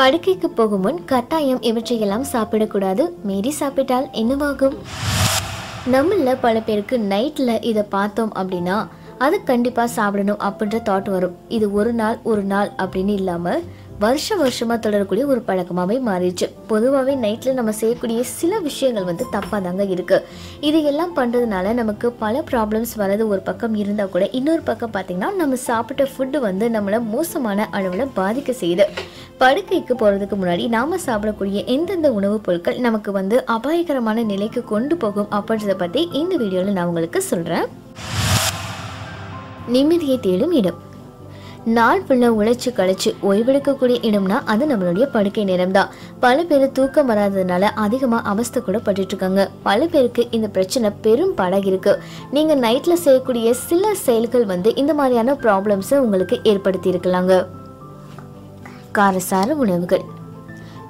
படுக்கைக்கு போகும் முன் கட்டாயம் இவற்றையெல்லாம் சாப்பிடக்கூடாது. மீறி சாப்பிட்டால் என்னவாகும்? நம்மள பல பேருக்கு நைட்டில் இதை பார்த்தோம் அப்படின்னா அது கண்டிப்பாக சாப்பிடணும் அப்படின்ற தாட் வரும். இது ஒரு நாள் ஒரு நாள் அப்படின்னு இல்லாமல் வருஷ வருஷமாக தொடரக்கூடிய ஒரு பழக்கமாகவே மாறிடுச்சு. பொதுவாகவே நைட்டில் நம்ம செய்யக்கூடிய சில விஷயங்கள் வந்து தப்பாக தாங்க இருக்குது இது எல்லாம் பண்ணுறதுனால நமக்கு பல ப்ராப்ளம்ஸ் வரது ஒரு பக்கம் இருந்தால் கூட இன்னொரு பக்கம் பார்த்திங்கன்னா நம்ம சாப்பிட்ட ஃபுட்டு வந்து நம்மளை மோசமான அளவில் பாதிக்க செய்யுது. படுக்கைக்கு போகிறதுக்கு முன்னாடி நாம் சாப்பிடக்கூடிய எந்தெந்த உணவுப் பொருட்கள் நமக்கு வந்து அபாயகரமான நிலைக்கு கொண்டு போகும் அப்படின்றத பற்றி இந்த வீடியோவில் நான் உங்களுக்கு சொல்கிறேன் நிம்மதியை தேடும் இடம். நாள் ஃபுல்லாக உழைச்சி கழிச்சு ஓய்வெடுக்கக்கூடிய இடம்னா அது நம்மளுடைய படுக்கை நேரம் தான் பல பேர் தூக்கம் வராததுனால அதிகமாக அவஸ்தை கூட பட்டுட்டு இருக்காங்க. பல பேருக்கு இந்த பிரச்சனை பெரும் படகு இருக்கு. நீங்கள் நைட்டில் செய்யக்கூடிய சில செயல்கள் வந்து இந்த மாதிரியான ப்ராப்ளம்ஸை உங்களுக்கு ஏற்படுத்தி இருக்கலாங்க. காரசார உணவுகள்.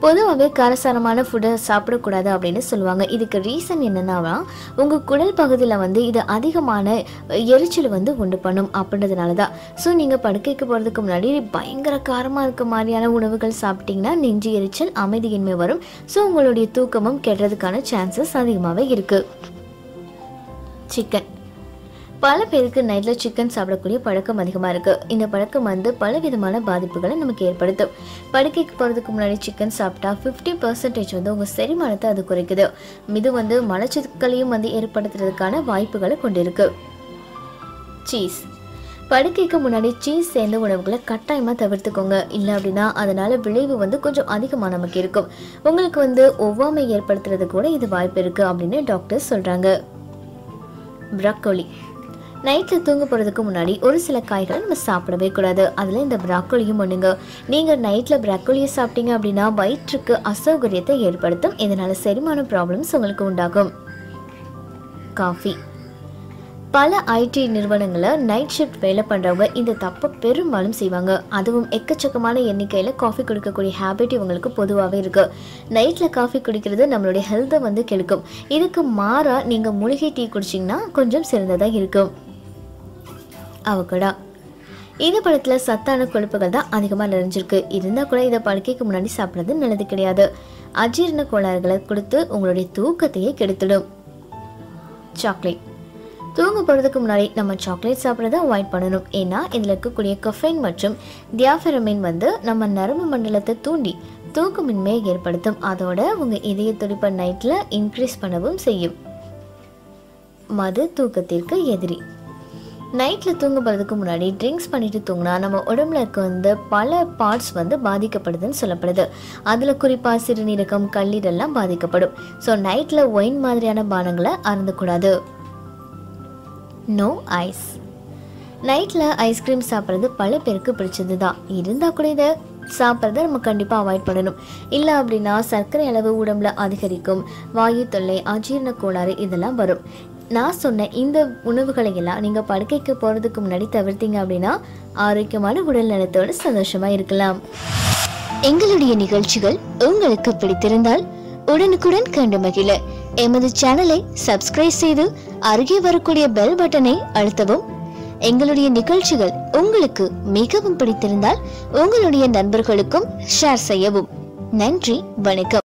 பொதுவாகவே காரசாரமான ஃபுட்டை சாப்பிடக்கூடாது அப்படின்னு சொல்லுவாங்க. இதுக்கு ரீசன் என்னன்னா உங்கள் குடல் பகுதியில் வந்து இது அதிகமான எரிச்சல் வந்து உண்டு பண்ணும் அப்படின்றதுனால தான் ஸோ நீங்கள் படுக்கைக்கு போகிறதுக்கு முன்னாடி பயங்கர காரமாக இருக்க மாதிரியான உணவுகள் சாப்பிட்டீங்கன்னா நெஞ்சு எரிச்சல் அமைதியின்மை வரும். ஸோ உங்களுடைய தூக்கமும் கெடுறதுக்கான சான்சஸ் அதிகமாகவே இருக்குது சிக்கன் பல பேருக்கு நைட்டில் சிக்கன் சாப்பிடக்கூடிய பழக்கம் அதிகமாக இருக்குது இந்த பழக்கம் வந்து பல விதமான பாதிப்புகளை நமக்கு ஏற்படுத்தும். படுக்கைக்கு போகிறதுக்கு முன்னாடி சிக்கன் சாப்பிட்டா ஃபிஃப்டி பர்சன்டேஜ் வந்து உங்கள் செரிமானத்தை அது குறைக்குது. இது வந்து மலச்சிக்கலையும் வந்து ஏற்படுத்துறதுக்கான வாய்ப்புகளை கொண்டிருக்கு. சீஸ் படுக்கைக்கு முன்னாடி சீஸ் சேர்ந்த உணவுகளை கட்டாயமாக தவிர்த்துக்கோங்க. இல்லை அப்படின்னா அதனால் விளைவு வந்து கொஞ்சம் அதிகமாக நமக்கு இருக்கும். உங்களுக்கு வந்து ஒவ்வாமை ஏற்படுத்துறது கூட இது வாய்ப்பு இருக்குது அப்படின்னு டாக்டர் சொல்கிறாங்க ப்ரக்கோலி நைட்டில் தூங்க போகிறதுக்கு முன்னாடி ஒரு சில காய்களை நம்ம சாப்பிடவே கூடாது. அதில் இந்த ப்ராக்கோலியும் ஒன்றுங்க நீங்கள் நைட்டில் ப்ராக்கோலியை சாப்பிட்டீங்க அப்படின்னா வயிற்றுக்கு அசௌகரியத்தை ஏற்படுத்தும். இதனால் செரிமான ப்ராப்ளம்ஸ் உங்களுக்கு உண்டாகும். காஃபி. பல ஐடி நிறுவனங்களில் நைட் ஷிஃப்ட் வேலை பண்ணுறவங்க இந்த தப்பை பெரும்பாலும் செய்வாங்க. அதுவும் எக்கச்சக்கமான எண்ணிக்கையில் காஃபி குடிக்கக்கூடிய ஹேபிட் இவங்களுக்கு பொதுவாகவே இருக்குது நைட்டில் காஃபி குடிக்கிறது நம்மளுடைய ஹெல்த்தை வந்து கெடுக்கும். இதுக்கு மாறாக நீங்கள் மூலிகை டீ குடிச்சிங்கன்னா கொஞ்சம் சிறந்ததாக இருக்கும். அவகடா. இந்த பழத்தில் சத்தான கொழுப்புகள் தான் அதிகமாக நிறைஞ்சிருக்கு. இருந்தால் கூட இதை படுக்கைக்கு முன்னாடி சாப்பிட்றது நல்லது கிடையாது. அஜீரண கோளாறுகளை கொடுத்து உங்களுடைய தூக்கத்தையே கெடுத்துடும். சாக்லேட். தூங்க போகிறதுக்கு முன்னாடி நம்ம சாக்லேட் சாப்பிட்றத அவாய்ட் பண்ணணும். ஏன்னா இதில் இருக்கக்கூடிய கஃபைன் மற்றும் தியாஃபெரமின் வந்து நம்ம நரம்பு மண்டலத்தை தூண்டி தூக்கமின்மையை ஏற்படுத்தும். அதோட உங்கள் இதய துடிப்பை நைட்டில் இன்க்ரீஸ் பண்ணவும் செய்யும். மது தூக்கத்திற்கு எதிரி. நைட்டில் தூங்க போகிறதுக்கு முன்னாடி ட்ரிங்க்ஸ் பண்ணிட்டு தூங்கினா நம்ம உடம்புல இருக்க வந்து பல பார்ட்ஸ் வந்து பாதிக்கப்படுதுன்னு சொல்லப்படுது. அதில் குறிப்பாக சிறுநீரகம் கல்லீரெல்லாம் பாதிக்கப்படும். ஸோ நைட்டில் ஒயின் மாதிரியான பானங்களை அருந்தக்கூடாது நோ ஐஸ் நைட்டில் ஐஸ்கிரீம் சாப்பிட்றது பல பேருக்கு பிடிச்சது தான் இருந்தால் கூட இதை சாப்பிட்றத நம்ம கண்டிப்பாக அவாய்ட் பண்ணணும். இல்லை அப்படின்னா சர்க்கரை அளவு உடம்புல அதிகரிக்கும். வாயு தொல்லை அஜீரண கோளாறு இதெல்லாம் வரும். நான் சொன்ன இந்த உணவுகளை எல்லாம் நீங்கள் படுக்கைக்கு போகிறதுக்கு முன்னாடி தவிர்த்தீங்க அப்படின்னா ஆரோக்கியமான உடல் நலத்தோடு சந்தோஷமாக இருக்கலாம். எங்களுடைய நிகழ்ச்சிகள் உங்களுக்கு பிடித்திருந்தால் உடனுக்குடன் கண்டு மகிழ. எமது சேனலை சப்ஸ்கிரைப் செய்து அருகே வரக்கூடிய பெல் பட்டனை அழுத்தவும். எங்களுடைய நிகழ்ச்சிகள் உங்களுக்கு மிகவும் பிடித்திருந்தால் உங்களுடைய நண்பர்களுக்கும் ஷேர் செய்யவும். நன்றி வணக்கம்.